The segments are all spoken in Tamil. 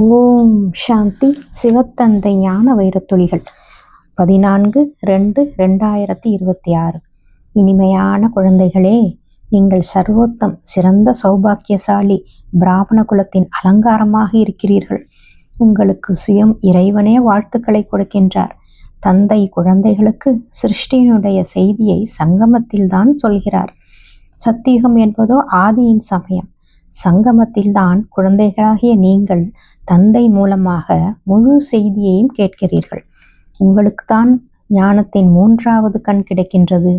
ஓம் சாந்தி. சிவத்தந்தை ஞான வைரத்துளிகள். பதினான்கு ரெண்டு ரெண்டாயிரத்தி இருபத்தி ஆறு இனிமையான குழந்தைகளே நீங்கள் சர்வோத்தம் சிறந்த சௌபாக்கியசாலி பிராமண குலத்தின் அலங்காரமாக இருக்கிறீர்கள். உங்களுக்கு சுயம் இறைவனே வாழ்த்துக்களை கொடுக்கின்றார். தந்தை குழந்தைகளுக்கு சிருஷ்டியினுடைய செய்தியை சங்கமத்தில்தான் சொல்கிறார். சத்தியுகம் என்பதோ ஆதியின் சமயம். சங்கமத்தில்தான் குழந்தைகளாகிய நீங்கள் தந்தை மூலமாக முழு செய்தியையும் கேட்கிறீர்கள். உங்களுக்குத்தான் ஞானத்தின் மூன்றாவது கண் கிடைக்கின்றது.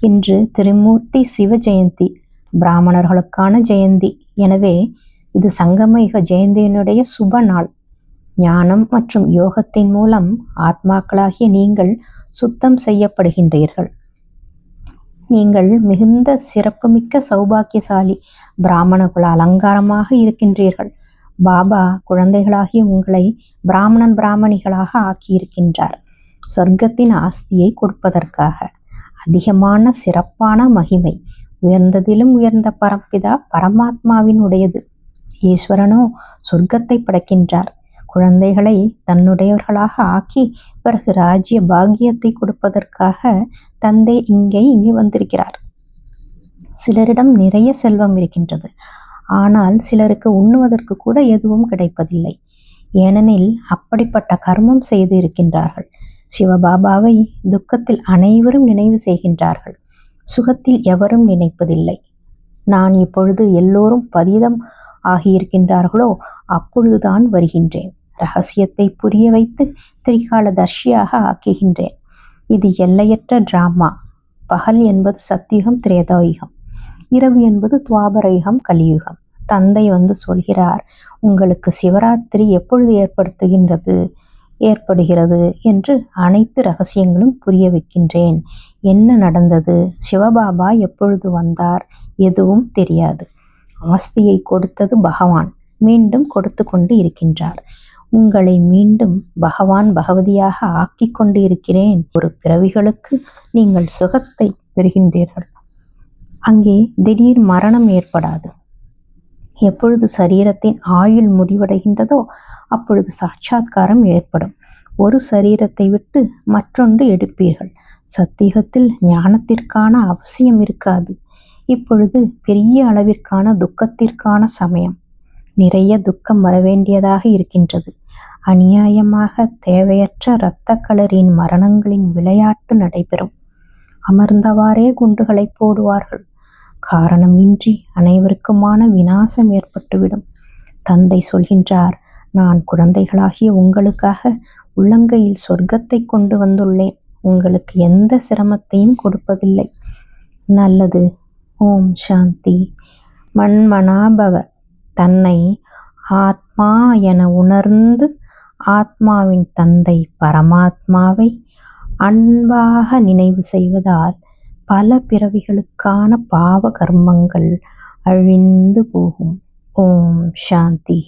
இன்று திருமூர்த்தி சிவ ஜெயந்தி பிராமணர்களுக்கான ஜெயந்தி. எனவே இது சங்கமயுக ஜெயந்தியினுடைய சுப நாள். ஞானம் மற்றும் யோகத்தின் மூலம் ஆத்மாக்களாகிய நீங்கள் சுத்தம் செய்யப்படுகின்றீர்கள். நீங்கள் மிகுந்த சிறப்புமிக்க சௌபாக்கியசாலி பிராமண குல அலங்காரமாக இருக்கின்றீர்கள். பாபா குழந்தைகளாகிய உங்களை பிராமணன் பிராமணிகளாக ஆக்கியிருக்கின்றார். சொர்க்கத்தின் ஆஸ்தியை கொடுப்பதற்காக. அதிகமான சிறப்பான மகிமை. உயர்ந்ததிலும் உயர்ந்த பரப்பிதா பரமாத்மாவின் உடையது ஈஸ்வரனோ சொர்க்கத்தை படைக்கின்றார். குழந்தைகளை தன்னுடையவர்களாக ஆக்கி பிறகு ராஜ்ய பாக்கியத்தை கொடுப்பதற்காக தந்தை இங்கே இங்கு வந்திருக்கிறார். சிலரிடம் நிறைய செல்வம் இருக்கின்றது. ஆனால் சிலருக்கு உண்ணுவதற்கு கூட எதுவும் கிடைப்பதில்லை. ஏனெனில் அப்படிப்பட்ட கர்மம் செய்து இருக்கின்றார்கள். சிவபாபாவை துக்கத்தில் அனைவரும் நினைவு செய்கின்றார்கள். சுகத்தில் எவரும் நினைப்பதில்லை. நான் இப்பொழுது எல்லோரும் பதிதம் ஆகியிருக்கின்றார்களோ அப்பொழுதுதான் வருகின்றேன். ரகசியத்தை புரிய வைத்து திரிகாலதர்ஷியாக ஆக்குகின்றேன். இது எல்லையற்ற டிராமா பகல் என்பது சத்தியுகம் திரேதாயுகம். இரவு என்பது துவாபரயுகம் கலியுகம். தந்தை வந்து சொல்கிறார் உங்களுக்கு சிவராத்திரி எப்பொழுது ஏற்படுத்துகின்றது? ஏற்படுகிறது? என்று அனைத்து ரகசியங்களும் புரிய வைக்கின்றேன். என்ன நடந்தது? சிவபாபா எப்பொழுது வந்தார்? எதுவும் தெரியாது. ஆஸ்தியை கொடுத்தது பகவான். மீண்டும் கொடுத்து கொண்டு இருக்கின்றார். உங்களை மீண்டும் பகவான் பகவதியாக ஆக்கிக் கொண்டு இருக்கிறேன் ஒரு பிறவிகளுக்கு நீங்கள் சுகத்தை பெறுகின்றீர்கள். அங்கே திடீர் மரணம் ஏற்படாது. எப்பொழுது சரீரத்தின் ஆயுள் முடிவடைகின்றதோ அப்பொழுது சாட்சாத்காரம் ஏற்படும். ஒரு சரீரத்தை விட்டு மற்றொன்று எடுப்பீர்கள். சத்தியகத்தில் ஞானத்திற்கான அவசியம் இருக்காது. இப்பொழுது பெரிய அளவிற்கான துக்கத்திற்கான சமயம். நிறைய துக்கம் வரவேண்டியதாக இருக்கின்றது. அநியாயமாக தேவையற்ற இரத்த கலரின் மரணங்களின் விளையாட்டு நடைபெறும். அமர்ந்தவாறே குண்டுகளை போடுவார்கள். காரணமின்றி அனைவருக்குமான வினாசம் ஏற்பட்டுவிடும். தந்தை சொல்கின்றார் நான் குழந்தைகளாகிய உங்களுக்காக உள்ளங்கையில் சொர்க்கத்தை கொண்டு வந்துள்ளேன். உங்களுக்கு எந்த சிரமத்தையும் கொடுப்பதில்லை. நல்லது. ஓம் சாந்தி. மண்மனாபவ தன்னை ஆத்மா என உணர்ந்து ஆத்மாவின் தந்தை பரமாத்மாவை அன்பாக நினைவு செய்வதால் பல பிறவிகளுக்கான பாவ கர்மங்கள் அழிந்து போகும். ஓம் சாந்தி.